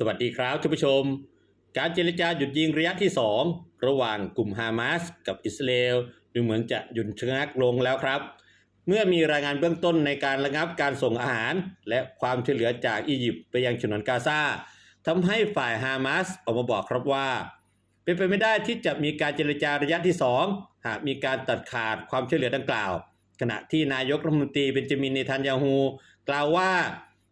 สวัสดีครับท่านผู้ชม การเจรจาหยุดยิงระยะที่ 2 ระหว่างกลุ่มฮามาสกับอิสราเอลดูเหมือนจะหยุดชะงักลงแล้วครับ เมื่อมีรายงานเบื้องต้นในการระงับการส่งอาหาร และความช่วยเหลือจากอียิปต์ไปยังฉนวนกาซาทำให้ฝ่ายฮามาสออกมาบอกครับว่า เป็นไปไม่ได้ที่จะมีการเจรจาระยะที่ 2 หากมีการตัดขาดความช่วยเหลือดังกล่าว ขณะที่นายกรัฐมนตรีเบนจามินเนทันยาฮูกล่าวว่า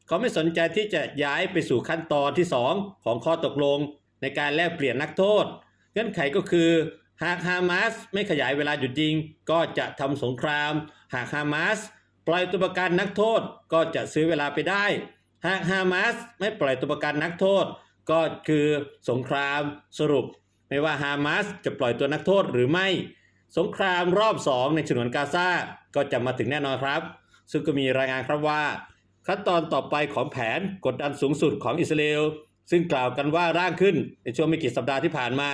เขาไม่สนใจที่จะย้ายไปสู่ขั้นตอนที่ 2 ของข้อตกลง ในการแลกเปลี่ยนนักโทษ เงื่อนไขก็คือ หากฮามาสไม่ขยายเวลาหยุดยิง ก็จะทำสงคราม หากฮามาสปล่อยตัวประกันนักโทษก็จะซื้อเวลาไปได้ หากฮามาสไม่ปล่อยตัวประกันนักโทษ ก็คือสงครามสรุป ไม่ว่าฮามาสจะปล่อยตัวนักโทษหรือไม่ สงครามรอบ2ในฉนวนกาซาก็จะมาถึงแน่นอนครับ ซึ่งก็มีรายงานครับว่า ขั้นตอนต่อไปของแผนกดดันสูงสุดของอิสราเอลซึ่งกล่าวกันว่าร่างขึ้นในช่วงไม่กี่สัปดาห์ที่ผ่านมา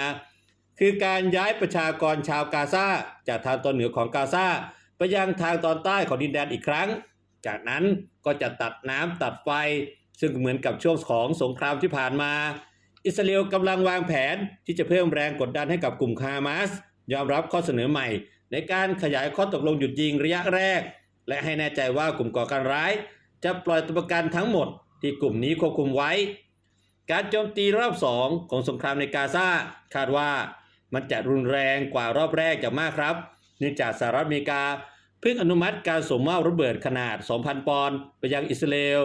คือการย้ายประชากรชาวกาซาจากทางตอนเหนือของกาซาไปยังทางตอนใต้ของดินแดนอีกครั้ง จากนั้นก็จะตัดน้ำตัดไฟ ซึ่งเหมือนกับช่วงของสงครามที่ผ่านมา อิสราเอลกำลังวางแผนที่จะเพิ่มแรงกดดันให้กับกลุ่มฮามาสยอมรับข้อเสนอใหม่ ในการขยายข้อตกลงหยุดยิงระยะแรก และให้แน่ใจว่ากลุ่มก่อการร้าย จะปล่อยตัวประกันทั้งหมดที่กลุ่มนี้ควบคุมไว้ การโจมตีรอบสองของสงครามในกาซาคาดว่ามันจะรุนแรงกว่ารอบแรกอย่างมากครับเนื่องจากสหรัฐอเมริกาเพิ่งอนุมัติการส่งมอบระเบิดขนาด 2,000 ปอนด์ไปยังอิสราเอล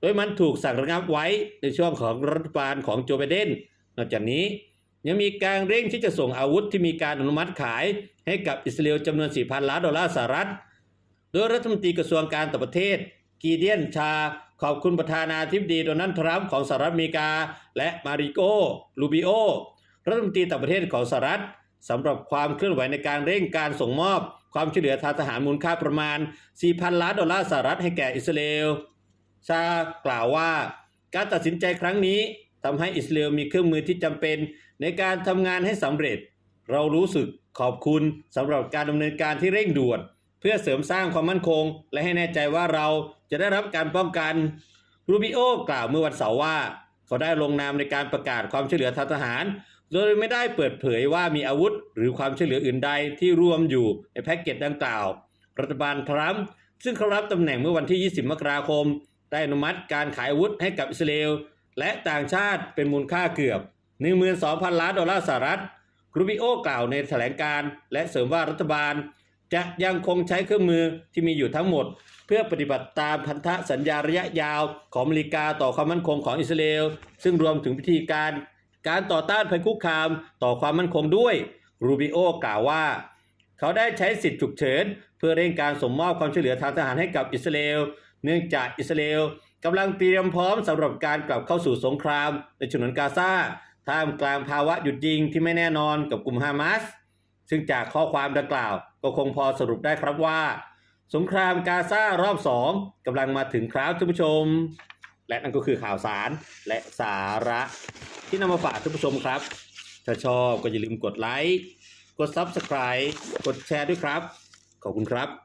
โดยมันถูกสั่งระงับไว้ในช่วงของรัฐบาลของโจไบเดน นอกจากนี้ยังมีการเร่งที่จะส่งอาวุธที่มีการอนุมัติขายให้กับอิสราเอลจำนวน 4,000 ล้านดอลลาร์สหรัฐ โดยรัฐมนตรีกระทรวงการต่างประเทศ กีเดียนชา ขอบคุณประธานาธิบดีโดนัลด์ทรัมป์ของสหรัฐอเมริกา และมาริโกลูบิโอรัฐมนตรีต่างประเทศของสหรัฐสำหรับความเคลื่อนไหวในการเร่งการส่งมอบ ความช่วยเหลือทางทหารมูลค่าประมาณ 4,000 ล้านดอลลาร์สหรัฐให้แก่อิสราเอลชากล่าวว่า การตัดสินใจครั้งนี้ทำให้อิสราเอลมีเครื่องมือที่จำเป็น ในการทำงานให้สำเร็จ เรารู้สึกขอบคุณสำหรับการดำเนินการที่เร่งด่วน เพื่อเสริมสร้างความมั่นคง และให้แน่ใจว่าเราจะได้รับการป้องกันรูบิโอกล่าวเมื่อวันเสาร์ว่า เขาได้ลงนามในการประกาศความช่วยเหลือทางทหาร โดยไม่ได้เปิดเผยว่ามีอาวุธ หรือความช่วยเหลืออื่นใดที่รวมอยู่ในแพ็กเกจดังกล่าว รัฐบาลทรัมป์ซึ่งเขารับตำแหน่งเมื่อวันที่ 20 มกราคม ได้อนุมัติการขายอาวุธให้กับอิสราเอลและต่างชาติเป็นมูลค่าเกือบ 12,000 ล้านดอลลาร์สหรัฐรูบิโอกล่าวในแถลงการ และเสริมว่ารัฐบาล จะยังคงใช้เครื่องมือที่มีอยู่ทั้งหมด เพื่อปฏิบัติตามพันธสัญญาระยะยาวของอเมริกาต่อความมั่นคงของอิสราเอลซึ่งรวมถึงพิธีการ การต่อต้านภัยคุกคามต่อความมั่นคงด้วยรูบิโอกล่าวว่า เขาได้ใช้สิทธิฉุกเฉินเพื่อเร่งการส่งมอบความช่วยเหลือทางทหารให้กับอิสราเอลเนื่องจากอิสราเอลกำลังเตรียมพร้อมสำหรับการกลับเข้าสู่สงครามในฉนวนกาซาท่ามกลางภาวะหยุดยิงที่ไม่แน่นอนกับกลุ่มฮามาส ซึ่งจากข้อความดังกล่าวก็คงพอสรุปได้ครับว่า สงครามกาซารอบสองกำลังมาถึงครับท่านผู้ชม และนั่นก็คือข่าวสารและสาระที่นำมาฝากท่านผู้ชมครับ ถ้าชอบก็อย่าลืมกดไลค์ กด Subscribe กดแชร์ด้วยครับ ขอบคุณครับ